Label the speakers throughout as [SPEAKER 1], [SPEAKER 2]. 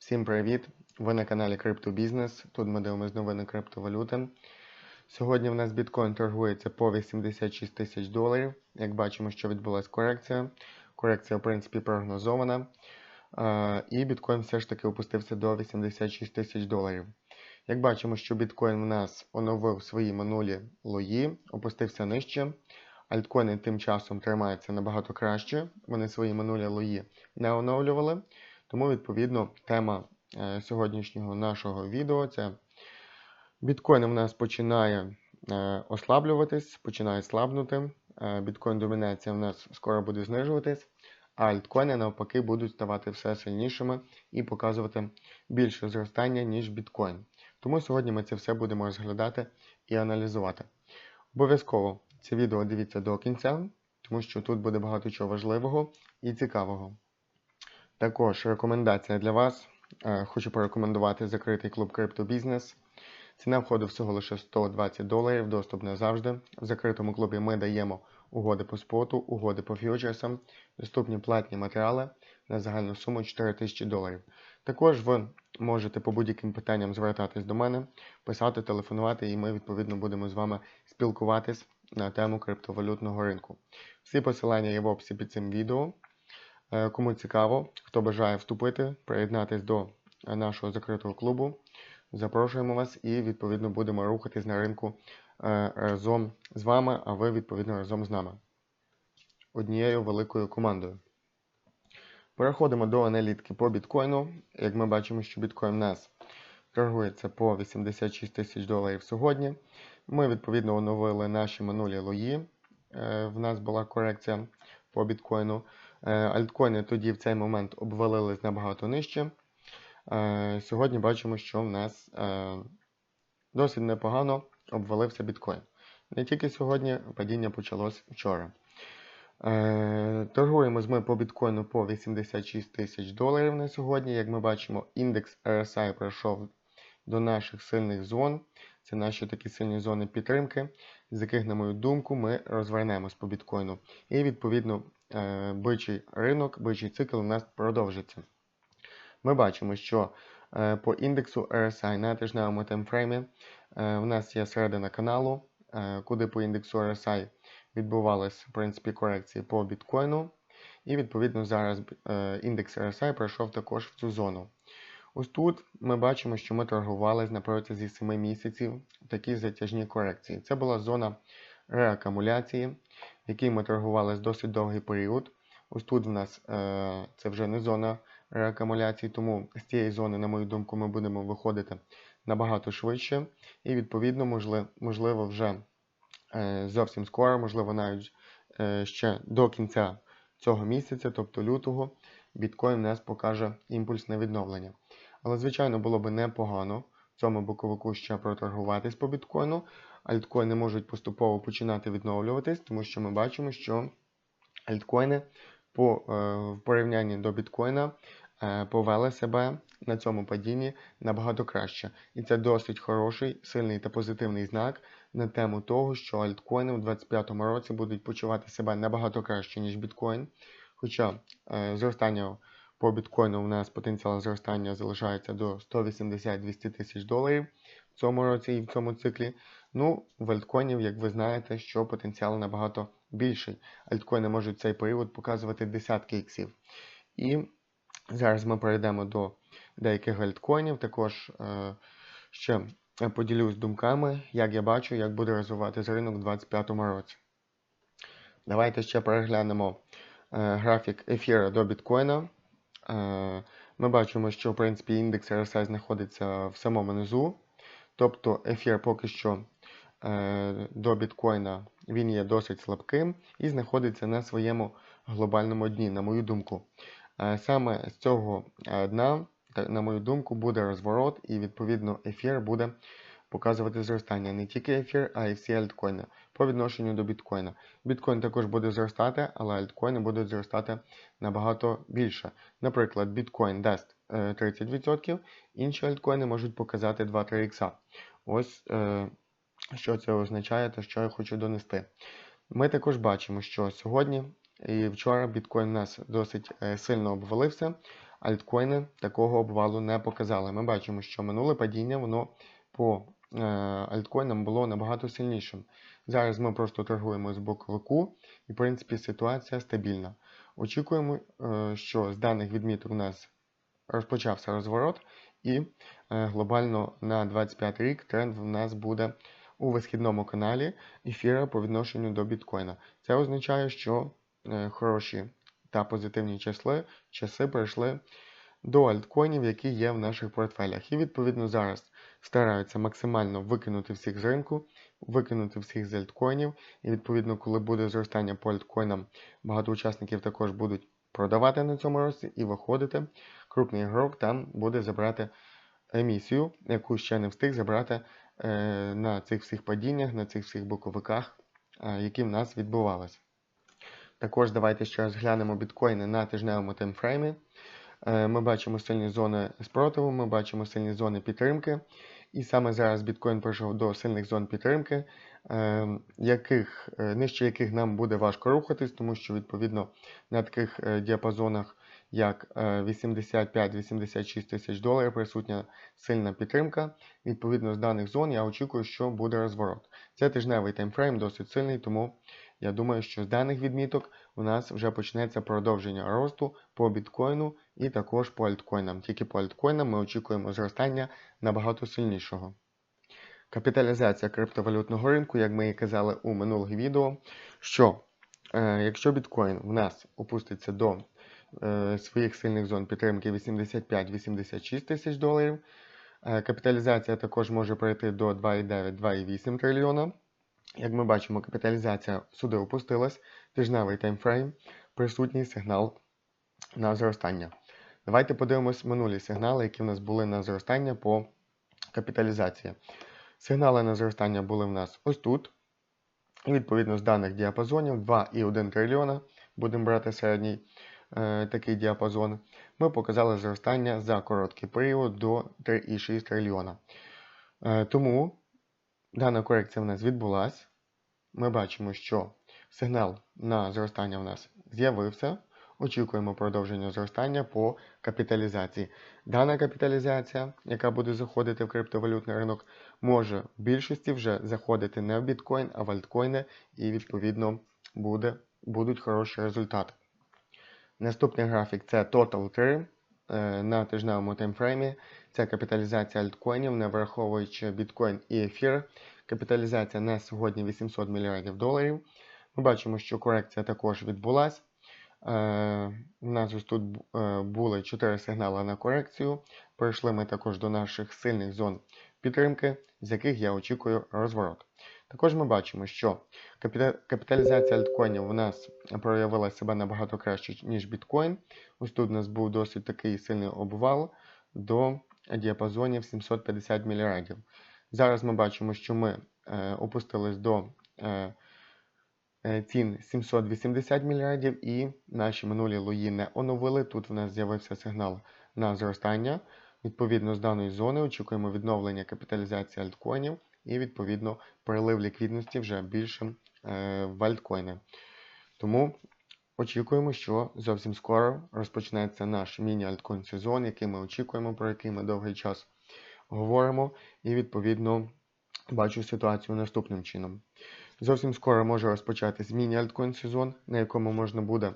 [SPEAKER 1] Всім привіт! Ви на каналі Криптобізнес. Тут ми дивимося новини криптовалюти. Сьогодні в нас біткоін торгується по 86 тисяч доларів. Як бачимо, що відбулася корекція. Корекція, в принципі, прогнозована. І біткоін все ж таки опустився до 86 тисяч доларів. Як бачимо, що біткоін в нас оновив свої минулі лої, опустився нижче. Альткоїни тим часом тримаються набагато краще. Вони свої минулі лої не оновлювали. Тому, відповідно, тема е, сьогоднішнього нашого відео це біткоін у нас починає е, ослаблюватись, починає слабнути. Е, біткоін домінація в нас скоро буде знижуватись, а альткоїни навпаки будуть ставати все сильнішими і показувати більше зростання, ніж біткоін. Тому сьогодні ми це все будемо розглядати і аналізувати. Обов'язково це відео дивіться до кінця, тому що тут буде багато чого важливого і цікавого. Також рекомендація для вас. Е, Хочу порекомендувати закритий клуб криптобізнес. Ціна входу всього лише 120 доларів, доступ назавжди. В закритому клубі ми даємо угоди по споту, угоди по фьючерсам, доступні платні матеріали на загальну суму 4000 доларів. Також ви можете по будь-яким питанням звертатись до мене, писати, телефонувати, і ми відповідно будемо з вами спілкуватись на тему криптовалютного ринку. Всі посилання є в описі під цим відео. Е, Кому цікаво, хто бажає вступити, приєднатись до е, нашого закритого клубу, запрошуємо вас і відповідно будемо рухатись на ринку е, разом з вами, а ви відповідно разом з нами. Однією великою командою. Переходимо до аналітики по біткоїну. Як ми бачимо, що біткоін у нас торгується по 86 тисяч доларів сьогодні. Ми відповідно оновили наші минулі лої. В нас була корекція по біткоїну. Е, Альткоїни тоді в цей момент обвалились набагато нижче. Е, Сьогодні бачимо, що в нас е, досить непогано обвалився біткоін. Не тільки сьогодні, падіння почалось вчора. Е, Торгуємо ми по біткоїну по 86 тисяч доларів на сьогодні. Як ми бачимо, індекс RSI пройшов до наших сильних зон. Це наші такі сильні зони підтримки, з яких, на мою думку, ми розвернемось по біткоїну. І відповідно бичий ринок, бичий цикл у нас продовжиться. Ми бачимо, що е, по індексу RSI на тижневому таймфреймі е, в нас є середина каналу, е, куди по індексу RSI відбувалися в принципі, корекції по біткоїну. І відповідно зараз е, індекс RSI пройшов також в цю зону. Ось тут ми бачимо, що ми торгували на протязі 7 місяців такі затяжні корекції. Це була зона реакумуляції, в якій ми торгували з досить довгий період. Ось тут в нас е, це вже не зона реакумуляції, тому з цієї зони, на мою думку, ми будемо виходити набагато швидше. І, відповідно, можливо вже е, зовсім скоро, можливо, навіть е, ще до кінця цього місяця, тобто лютого, біткоін у нас покаже імпульсне відновлення. Але, звичайно, було б непогано в цьому боковику ще проторгуватись по біткоїну. Альткоїни можуть поступово починати відновлюватись, тому що ми бачимо, що альткоїни по, е, в порівнянні до біткоїна е, повели себе на цьому падінні набагато краще. І це досить хороший, сильний та позитивний знак на тему того, що альткоїни у 2025 році будуть почувати себе набагато краще, ніж біткоін. Хоча е, зростання по біткоїну у нас потенціал зростання залишається до 180-200 тисяч доларів в цьому році і в цьому циклі. Ну, в альткоїнів, як ви знаєте, що потенціал набагато більший. Альткоїни можуть в цей період показувати десятки іксів. І зараз ми перейдемо до деяких альткоїнів. Також е, ще поділюсь думками, як я бачу, як буде розвиватися ринок у 2025 році. Давайте ще переглянемо е, графік ефіра до біткоїна. Е, Ми бачимо, що в принципі індекс RSI знаходиться в самому низу. Тобто ефір поки що е, до біткоїна він є досить слабким і знаходиться на своєму глобальному дні, на мою думку. Е, Саме з цього е, дна, на мою думку, буде розворот, і відповідно ефір буде показувати зростання. Не тільки ефір, а й всі альткоїни по відношенню до біткоїна. Біткоін також буде зростати, але альткоїни будуть зростати набагато більше. Наприклад, біткоін дасть 30%, інші альткоїни можуть показати 2-3 ікса. Ось е, що це означає та що я хочу донести. Ми також бачимо, що сьогодні і вчора біткоін у нас досить е, сильно обвалився, альткоїни такого обвалу не показали. Ми бачимо, що минуле падіння воно по е, альткоїнам було набагато сильнішим. Зараз ми просто торгуємо з боковику, і в принципі ситуація стабільна. Очікуємо, е, що з даних відміток у нас розпочався розворот, і е, глобально на 25 рік тренд в нас буде у висхідному каналі ефіра по відношенню до біткоїна. Це означає, що е, хороші та позитивні часи, часи прийшли до альткоїнів, які є в наших портфелях. І відповідно зараз стараються максимально викинути всіх з ринку, викинути всіх з альткоїнів. І відповідно, коли буде зростання по альткоїнам, багато учасників також будуть продавати на цьому рості і виходити. Крупний ігрок там буде забрати емісію, яку ще не встиг забрати е, на цих всіх падіннях, на цих всіх боковиках, е, які в нас відбувалися. Також давайте ще раз глянемо біткоїни на тижневому таймфреймі. Е, Ми бачимо сильні зони спротиву, ми бачимо сильні зони підтримки. І саме зараз біткоін прийшов до сильних зон підтримки, яких, нижче яких нам буде важко рухатись, тому що відповідно на таких діапазонах, як е, 85-86 тисяч доларів, присутня сильна підтримка. Відповідно, з даних зон я очікую, що буде розворот. Це тижневий таймфрейм досить сильний, тому я думаю, що з даних відміток у нас вже почнеться продовження росту по біткоїну і також по альткоїнам. Тільки по альткоїнам ми очікуємо зростання набагато сильнішого. Капіталізація криптовалютного ринку, як ми і казали у минулих відео, що е, якщо біткоін в нас опуститься до е, своїх сильних зон підтримки 85-86 тисяч доларів, е, капіталізація також може прийти до 2,9-2,8 трильйона. Як ми бачимо, капіталізація сюди опустилась, тижневий таймфрейм, присутній сигнал на зростання. Давайте подивимось минулі сигнали, які в нас були на зростання по капіталізації. Сигнали на зростання були в нас ось тут. Відповідно з даних діапазонів 2,1 трильйона, будемо брати середній е, такий діапазон, ми показали зростання за короткий період до 3,6 трильйона. Е, тому дана корекція в нас відбулася. Ми бачимо, що сигнал на зростання в нас з'явився. Очікуємо продовження зростання по капіталізації. Дана капіталізація, яка буде заходити в криптовалютний ринок, може в більшості вже заходити не в біткоін, а в альткоїни, і відповідно буде, будуть хороші результати. Наступний графік це Total 3 е, на тижневому таймфреймі. Це капіталізація альткоїнів, не враховуючи біткоін і ефір. Капіталізація на сьогодні 800 мільярдів доларів. Ми бачимо, що корекція також відбулася. Е, у нас ось тут е, були 4 сигнали на корекцію. Прийшли ми також до наших сильних зон підтримки, з яких я очікую розворот. Також ми бачимо, що капіталізація альткоїнів у нас проявила себе набагато краще, ніж біткоін. Ось тут у нас був досить такий сильний обвал до діапазонів 750 мільярдів. Зараз ми бачимо, що ми е, опустились до е, е цін 780 мільярдів і наші минулі лої не оновили. Тут в нас з'явився сигнал на зростання. Відповідно, з даної зони очікуємо відновлення капіталізації альткоїнів і, відповідно, перелив ліквідності вже більшим е, в альткоїни. Тому очікуємо, що зовсім скоро розпочнеться наш міні-альткоін сезон, який ми очікуємо, про який ми довгий час говоримо, і відповідно бачу ситуацію наступним чином. Зовсім скоро може розпочатись міні-альткоін сезон, на якому можна буде, е,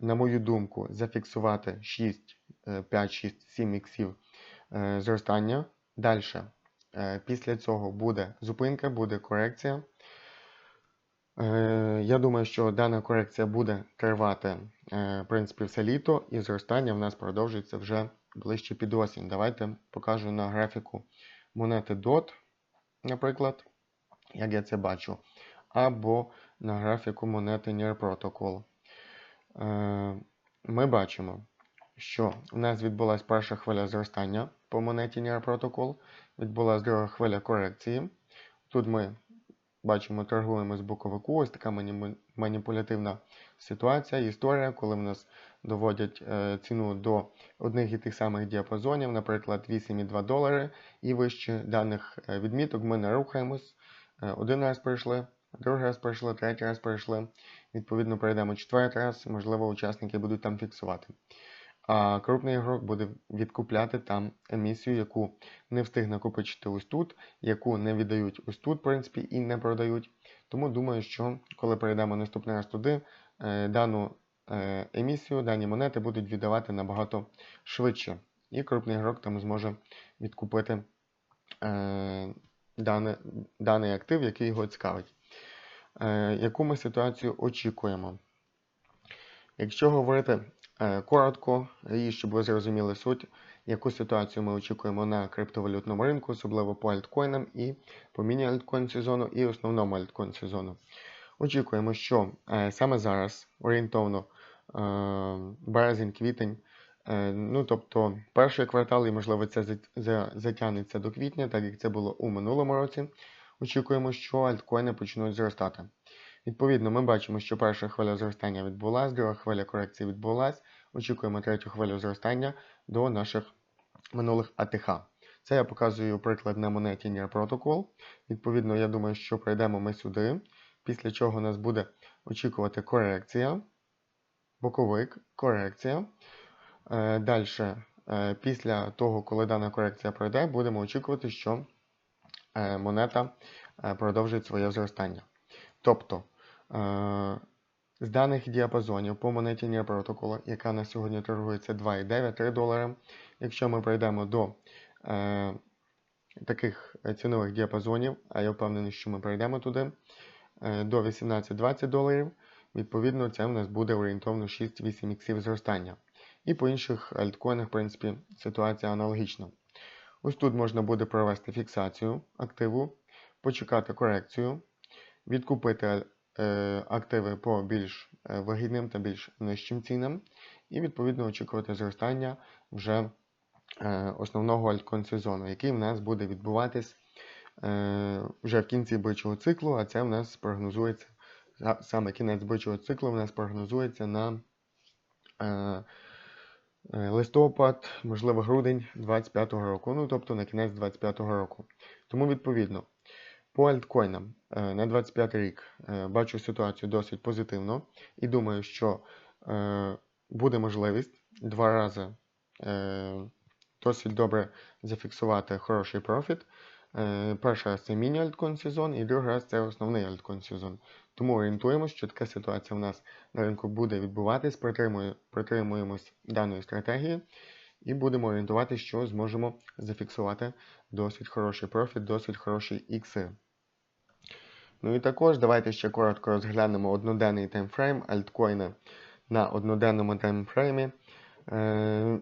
[SPEAKER 1] на мою думку, зафіксувати 6, 5, 6, 7 іксів е, зростання. Далі, після цього буде зупинка, буде корекція. Я думаю, що дана корекція буде тривати в принципі, все літо, і зростання в нас продовжується вже ближче під осінь. Давайте покажу на графіку монети DOT, наприклад, як я це бачу. Або на графіку монети NIR Protocol. Е, ми бачимо, що у нас відбулася перша хвиля зростання по монеті NIR Protocol, відбулася друга хвиля корекції. Тут ми бачимо, торгуємо з боковику. Ось така маніпулятивна ситуація, історія, коли в нас доводять е, ціну до одних і тих самих діапазонів, наприклад, 8,2 долари, і вище даних е, відміток ми не рухаємось. Е, один раз пройшли, другий раз пройшли, третій раз пройшли. Відповідно, перейдемо четвертий раз, можливо, учасники будуть там фіксувати. А крупний ігрок буде відкупляти там емісію, яку не встиг накопичити ось тут, яку не віддають ось тут, в принципі, і не продають. Тому думаю, що коли перейдемо наступний раз туди, е, дану е, емісію, дані монети будуть віддавати набагато швидше. І крупний ігрок там зможе відкупити е, дане, даний актив, який його цікавить. Яку ми ситуацію очікуємо? Якщо говорити коротко, і щоб ви зрозуміли суть, яку ситуацію ми очікуємо на криптовалютному ринку, особливо по альткоїнам і по міні-альткоін сезону і основному альткоін сезону. Очікуємо, що е, саме зараз орієнтовно е, березень-квітень, е, ну тобто перший квартал, і можливо це за- за- затягнеться до квітня, так як це було у минулому році. Очікуємо, що альткоїни почнуть зростати. Відповідно, ми бачимо, що перша хвиля зростання відбулась, друга хвиля корекції відбулась. Очікуємо третю хвилю зростання до наших минулих АТХ. Це я показую приклад на монеті Near Protocol. Відповідно, я думаю, що прийдемо ми сюди, після чого нас буде очікувати корекція, боковик, корекція. Е, Далі, е, після того, коли дана корекція пройде, будемо очікувати, що е, монета продовжить своє зростання. Тобто, з даних діапазонів по монеті Near Protocol, яка на сьогодні торгується 2,9-3 долари, якщо ми прийдемо до е, таких цінових діапазонів, а я впевнений, що ми прийдемо туди, е, до 18-20 доларів, відповідно, це в нас буде орієнтовно 6-8 іксів зростання. І по інших альткоїнах, в принципі, ситуація аналогічна. Ось тут можна буде провести фіксацію активу, почекати корекцію, відкупити активи по більш е, вигідним та більш нижчим цінам, і відповідно очікувати зростання вже е, основного альткоін сезону, який в нас буде відбуватись е, вже в кінці бичого циклу, а це в нас прогнозується саме кінець бичого циклу в нас прогнозується на е, е, листопад, можливо, грудень 25-го року, ну тобто на кінець 25-го року. Тому відповідно. По альткоїнам е, на 25 рік е, бачу ситуацію досить позитивно і думаю, що е, буде можливість два рази досить добре зафіксувати хороший профіт. Перший раз це міні-альткоін сезон, і другий раз це основний альткоін сезон. Тому орієнтуємося, що така ситуація в нас на ринку буде відбуватись, притримує- притримуємось даної стратегії і будемо орієнтуватися, що зможемо зафіксувати досить хороший профіт, досить хороші ікси. Ну і також давайте ще коротко розглянемо одноденний таймфрейм альткоїни на одноденному таймфреймі. Е,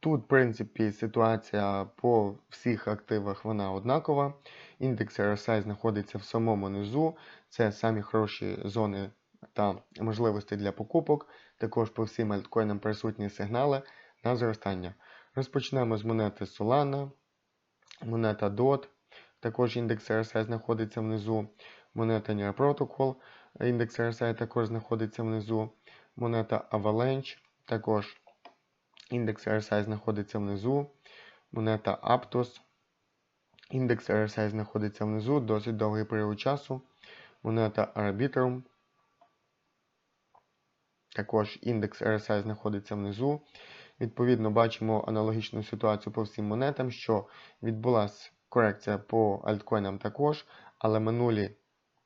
[SPEAKER 1] Тут, в принципі, ситуація по всіх активах вона однакова. Індекс RSI знаходиться в самому низу. Це самі хороші зони та можливості для покупок. Також по всім альткоїнам присутні сигнали на зростання. Розпочнемо з монети Solana, монета DOT. Також індекс RSI знаходиться внизу. Монета Near Protocol, індекс RSI також знаходиться внизу. Монета Avalanche, також індекс RSI знаходиться внизу. Монета Aptos, індекс RSI знаходиться внизу, досить довгий період часу. Монета Arbitrum, також індекс RSI знаходиться внизу. Відповідно, бачимо аналогічну ситуацію по всім монетам, що відбулася корекція по альткоїнам також, але минулі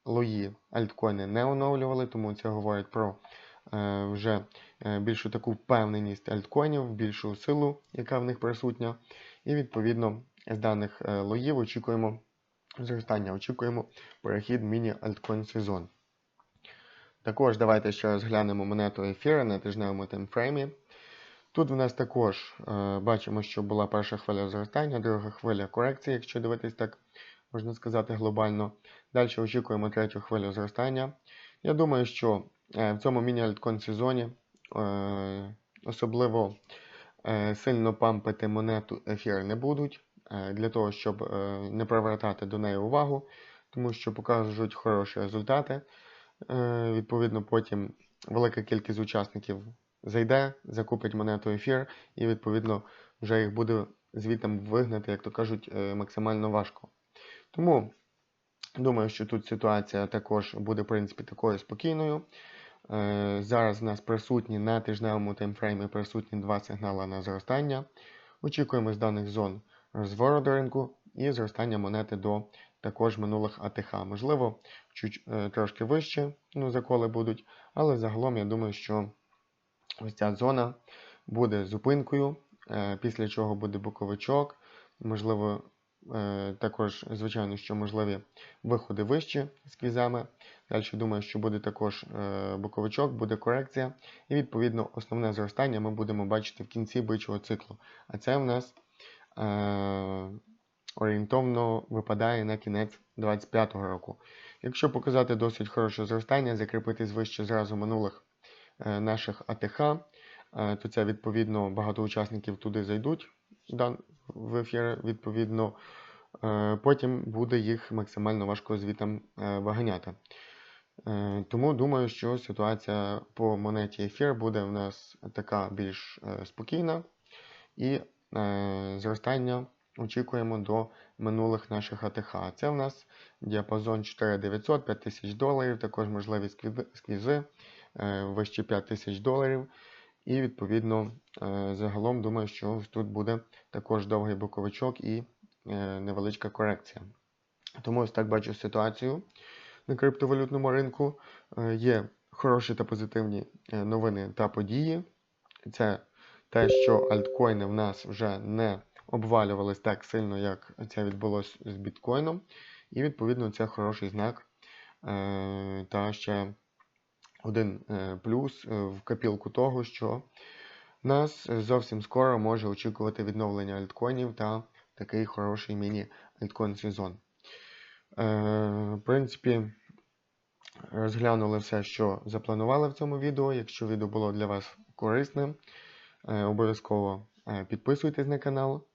[SPEAKER 1] лої альткоїни не оновлювали, тому це говорить про е, вже е, більшу таку впевненість альткоїнів, більшу силу, яка в них присутня. І відповідно з даних е, лоїв очікуємо зростання, очікуємо перехід міні-альткоін сезон. Також давайте ще розглянемо монету ефіра на тижневому таймфреймі. Тут в нас також е, бачимо, що була перша хвиля зростання, друга хвиля корекції, якщо дивитись так, можна сказати, глобально. Далі очікуємо третю хвилю зростання. Я думаю, що е, в цьому міні-альткон сезоні е, особливо е, сильно пампити монету ефір не будуть, е, для того, щоб е, не привертати до неї увагу, тому що покажуть хороші результати. Е, Відповідно, потім велика кількість учасників зайде, закупить монету ефір, і, відповідно, вже їх буде звітом вигнати, як то кажуть, е, максимально важко. Тому думаю, що тут ситуація також буде, в принципі, такою спокійною. Е, Зараз у нас присутні на тижневому таймфреймі присутні два сигнали на зростання. Очікуємо з даних зон розворот ринку і зростання монети до також минулих АТХ. Можливо, чуть е, трошки вище, ну, заколи будуть, але загалом я думаю, що ось ця зона буде зупинкою, е, після чого буде боковичок, можливо, е, також, звичайно, що можливі виходи вище з квізами. Далі думаю, що буде також е, боковичок, буде корекція, і відповідно основне зростання ми будемо бачити в кінці бичого циклу. А це в нас орієнтовно випадає на кінець 2025 року. Якщо показати досить хороше зростання, закріпитись вище зразу минулих наших АТХ, е, то це відповідно багато учасників туди зайдуть в ефір. Відповідно, е, потім буде їх максимально важко звітом е, виганяти. Е, Тому думаю, що ситуація по монеті ефір буде в нас така більш е, спокійна і е, зростання очікуємо до минулих наших АТХ. Це в нас діапазон 4900 5000 доларів, також можливі сквізи- е, вище 5000 доларів. І відповідно е, загалом думаю, що тут буде також довгий боковичок і е, невеличка корекція. Тому ось так бачу ситуацію на криптовалютному ринку. Є хороші та позитивні новини та події. Це те, що альткоїни в нас вже не обвалювались так сильно, як це відбулося з біткоїном. І відповідно це хороший знак. Та ще один е, плюс е, в копілку того, що нас зовсім скоро може очікувати відновлення альткоїнів та такий хороший міні-альткоін сезон. Е, В принципі, розглянули все, що запланували в цьому відео. Якщо відео було для вас корисним, обов'язково підписуйтесь на канал,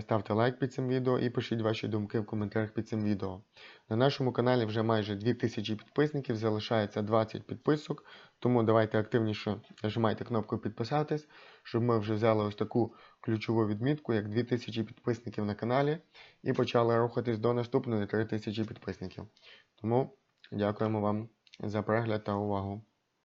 [SPEAKER 1] ставте лайк під цим відео і пишіть ваші думки в коментарях під цим відео. На нашому каналі вже майже 2000 підписників, залишається 20 підписок, тому давайте активніше нажимайте кнопку підписатись, щоб ми вже взяли ось таку ключову відмітку, як 2000 підписників на каналі, і почали рухатись до наступної 3000 підписників. Тому дякуємо вам за перегляд та увагу.